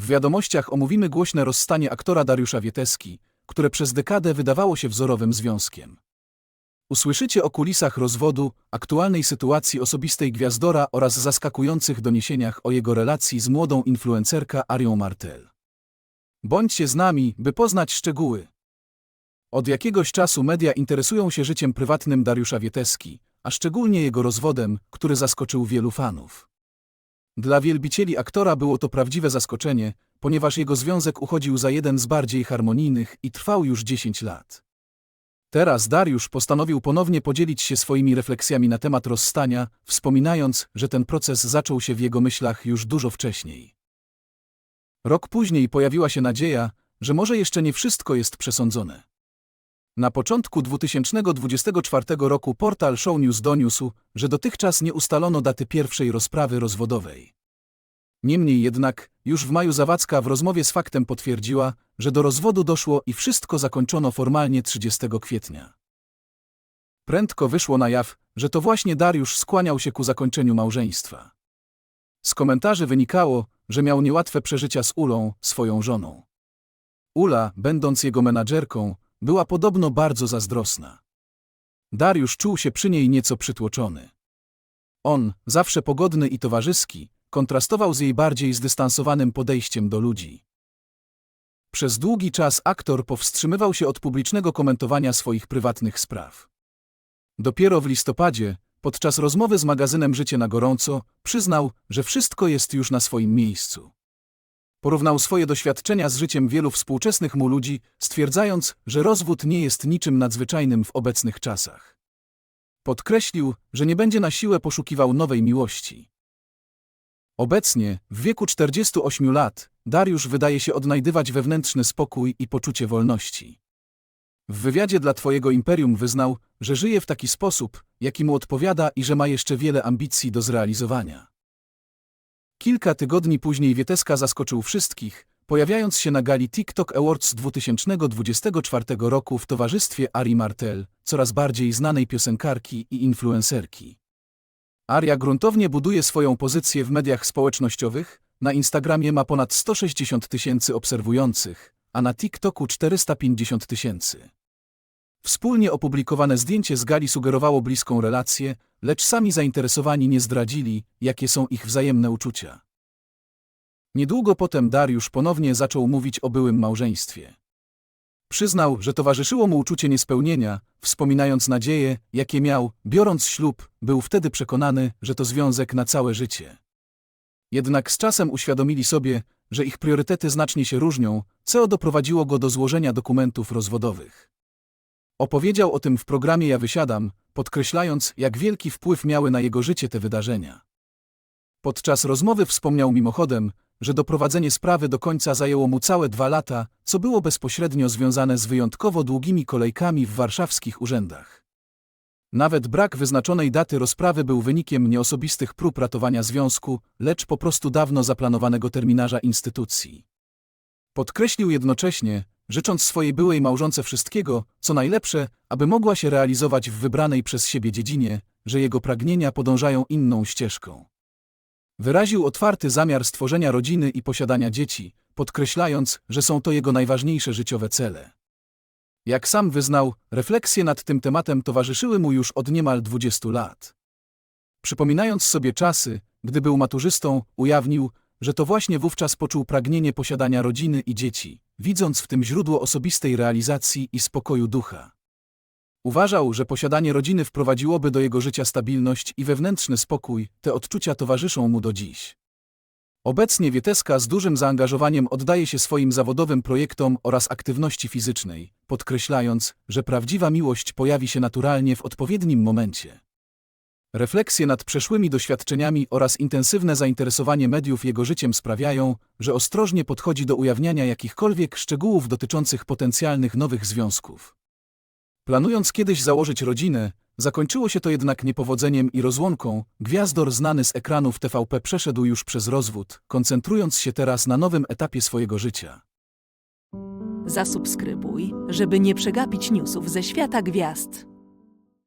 W wiadomościach omówimy głośne rozstanie aktora Dariusza Wieteski, które przez dekadę wydawało się wzorowym związkiem. Usłyszycie o kulisach rozwodu, aktualnej sytuacji osobistej gwiazdora oraz zaskakujących doniesieniach o jego relacji z młodą influencerka Arią Martel. Bądźcie z nami, by poznać szczegóły. Od jakiegoś czasu media interesują się życiem prywatnym Dariusza Wieteski, a szczególnie jego rozwodem, który zaskoczył wielu fanów. Dla wielbicieli aktora było to prawdziwe zaskoczenie, ponieważ jego związek uchodził za jeden z bardziej harmonijnych i trwał już 10 lat. Teraz Dariusz postanowił ponownie podzielić się swoimi refleksjami na temat rozstania, wspominając, że ten proces zaczął się w jego myślach już dużo wcześniej. Rok później pojawiła się nadzieja, że może jeszcze nie wszystko jest przesądzone. Na początku 2024 roku portal Show News doniósł, że dotychczas nie ustalono daty pierwszej rozprawy rozwodowej. Niemniej jednak, już w maju Zawadzka w rozmowie z faktem potwierdziła, że do rozwodu doszło i wszystko zakończono formalnie 30 kwietnia. Prędko wyszło na jaw, że to właśnie Dariusz skłaniał się ku zakończeniu małżeństwa. Z komentarzy wynikało, że miał niełatwe przeżycia z Ulą, swoją żoną. Ula, będąc jego menadżerką, była podobno bardzo zazdrosna. Dariusz czuł się przy niej nieco przytłoczony. On, zawsze pogodny i towarzyski, kontrastował z jej bardziej zdystansowanym podejściem do ludzi. Przez długi czas aktor powstrzymywał się od publicznego komentowania swoich prywatnych spraw. Dopiero w listopadzie, podczas rozmowy z magazynem Życie na gorąco, przyznał, że wszystko jest już na swoim miejscu. Porównał swoje doświadczenia z życiem wielu współczesnych mu ludzi, stwierdzając, że rozwód nie jest niczym nadzwyczajnym w obecnych czasach. Podkreślił, że nie będzie na siłę poszukiwał nowej miłości. Obecnie, w wieku 48 lat, Dariusz wydaje się odnajdywać wewnętrzny spokój i poczucie wolności. W wywiadzie dla Twojego Imperium wyznał, że żyje w taki sposób, jaki mu odpowiada i że ma jeszcze wiele ambicji do zrealizowania. Kilka tygodni później Wieteska zaskoczył wszystkich, pojawiając się na gali TikTok Awards 2024 roku w towarzystwie Ari Martel, coraz bardziej znanej piosenkarki i influencerki. Aria gruntownie buduje swoją pozycję w mediach społecznościowych, na Instagramie ma ponad 160 tysięcy obserwujących, a na TikToku 450 tysięcy. Wspólnie opublikowane zdjęcie z gali sugerowało bliską relację, lecz sami zainteresowani nie zdradzili, jakie są ich wzajemne uczucia. Niedługo potem Dariusz ponownie zaczął mówić o byłym małżeństwie. Przyznał, że towarzyszyło mu uczucie niespełnienia, wspominając nadzieje, jakie miał, biorąc ślub, był wtedy przekonany, że to związek na całe życie. Jednak z czasem uświadomili sobie, że ich priorytety znacznie się różnią, co doprowadziło go do złożenia dokumentów rozwodowych. Opowiedział o tym w programie Ja Wysiadam, podkreślając, jak wielki wpływ miały na jego życie te wydarzenia. Podczas rozmowy wspomniał mimochodem, że doprowadzenie sprawy do końca zajęło mu całe dwa lata, co było bezpośrednio związane z wyjątkowo długimi kolejkami w warszawskich urzędach. Nawet brak wyznaczonej daty rozprawy był wynikiem nieosobistych prób ratowania związku, lecz po prostu dawno zaplanowanego terminarza instytucji. Podkreślił jednocześnie, życząc swojej byłej małżonce wszystkiego, co najlepsze, aby mogła się realizować w wybranej przez siebie dziedzinie, że jego pragnienia podążają inną ścieżką. Wyraził otwarty zamiar stworzenia rodziny i posiadania dzieci, podkreślając, że są to jego najważniejsze życiowe cele. Jak sam wyznał, refleksje nad tym tematem towarzyszyły mu już od niemal 20 lat. Przypominając sobie czasy, gdy był maturzystą, ujawnił, że to właśnie wówczas poczuł pragnienie posiadania rodziny i dzieci, widząc w tym źródło osobistej realizacji i spokoju ducha. Uważał, że posiadanie rodziny wprowadziłoby do jego życia stabilność i wewnętrzny spokój, te odczucia towarzyszą mu do dziś. Obecnie Wieteska z dużym zaangażowaniem oddaje się swoim zawodowym projektom oraz aktywności fizycznej, podkreślając, że prawdziwa miłość pojawi się naturalnie w odpowiednim momencie. Refleksje nad przeszłymi doświadczeniami oraz intensywne zainteresowanie mediów jego życiem sprawiają, że ostrożnie podchodzi do ujawniania jakichkolwiek szczegółów dotyczących potencjalnych nowych związków. Planując kiedyś założyć rodzinę, zakończyło się to jednak niepowodzeniem i rozłąką. Gwiazdor znany z ekranów TVP przeszedł już przez rozwód, koncentrując się teraz na nowym etapie swojego życia. Zasubskrybuj, żeby nie przegapić newsów ze świata gwiazd.